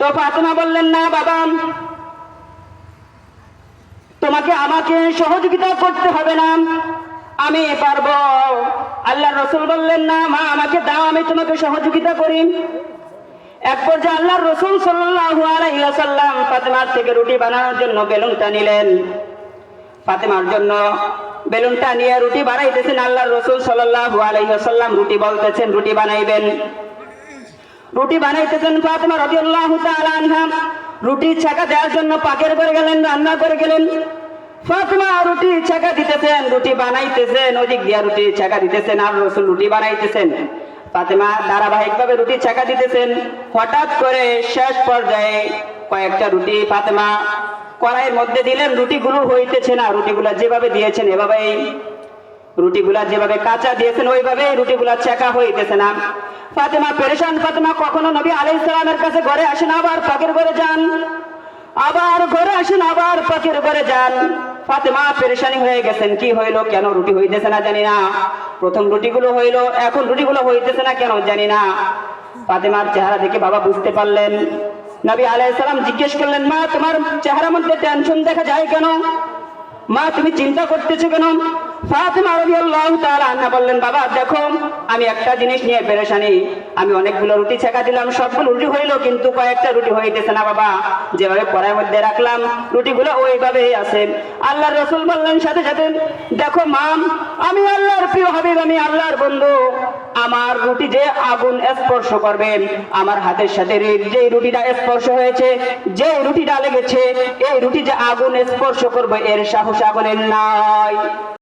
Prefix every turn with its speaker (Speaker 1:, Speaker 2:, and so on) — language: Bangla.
Speaker 1: তো ফাতেমা বললেন, না বাবা, তোমাকে আমাকে সহযোগিতা করতে হবে না, আমি পারব। আল্লাহ রসুল বললেন, না মা, আমাকে দাও, আমি তোমাকে সহযোগিতা করি। এক পর্যায়ে আল্লাহ রসুল সাল্লাল্লাহু আলাইহি ওয়াসাল্লাম ফাতেমার থেকে রুটি বানানোর জন্য বেলুনটা নিলেন। ফাতেমার জন্য বেলুনটা নিয়ে রুটি বানাইতেছেন আল্লাহ রসুল সাল্লাল্লাহু আলাইহি ওয়াসাল্লাম। রুটি বলতেছেন, রুটি বানাইবেন। রুটি বানাইতেছেন ফাতেমা রাদিয়াল্লাহু তাআলা আনহা রুটি ছাকা দেওয়ার জন্য পাকের করে গেলেন, রান্না করে গেলেন। ফাতেমা রুটি ছাকা দিতেছেন, রুটি বানাইতেছেন, ওদিক দিয়া রুটি ছাকা দিতেছেন, আর রসুল রুটি বানাইতেছেন। ফাতেমা ধারাবাহিকভাবে রুটি ছাকা দিতেছেন। হঠাৎ করে শেষ পর্যায়ে কয়েকটা রুটি ফাতেমা কড়াইয়ের মধ্যে দিলেন, রুটিগুলো হইতেছে না, রুটিগুলা যেভাবে দিয়েছেন এভাবেই রুটিগুলা যেভাবে কাঁচা দিয়েছেন ওইভাবে রুটিগুলা চেকা হইতেছে না। ফাতেমা পেরেশান, ফাতেমা কখনো নবী আলাইহিস সালামের কাছে ঘরে আসেন, আবার পাকের ঘরে যান। আবার ঘরে আসেন, আবার পাকের ঘরে যান। ফাতেমা পেরেশানি হয়ে গেছেন, কি হইল, কেন রুটি হইতেছে না জানি না। প্রথম রুটিগুলো হইল, এখন রুটিগুলো হইতেছে না কেন জানি না। ফাতেমার চেহারা দেখে বাবা বুঝতে পারলেন। নবী আলাইহিস সালাম জিজ্ঞেস করলেন, মা, তোমার চেহারার মধ্যে টেনশন দেখা যায় কেন? মা, তুমি চিন্তা করতেছো কেন? বললেন, বাবা, দেখো, আমি একটা জিনিস নিয়ে পেরেশানি। আমি অনেকগুলো রুটি ছেঁকা দিলাম, সবগুলো রুটি হইল, কিন্তু কয়েকটা রুটি হইতেছে না, বাবা। যেভাবে কড়াইয়ের মধ্যে রাখলাম, রুটিগুলো ওইভাবেই আছে। আল্লাহর রসুল বললেন সাথে সাথে, দেখো মা আমি আল্লাহর প্রিয় হাবিব, আমি আল্লাহর বন্ধু। আমার রুটি যে আগুন স্পর্শ করবে, আমার হাতের সাথে যে রুটিটা স্পর্শ হয়েছে যে রুটিটা লেগেছে, এই রুটি যে আগুন স্পর্শ করবে, এর সাহস আগুনের নাই।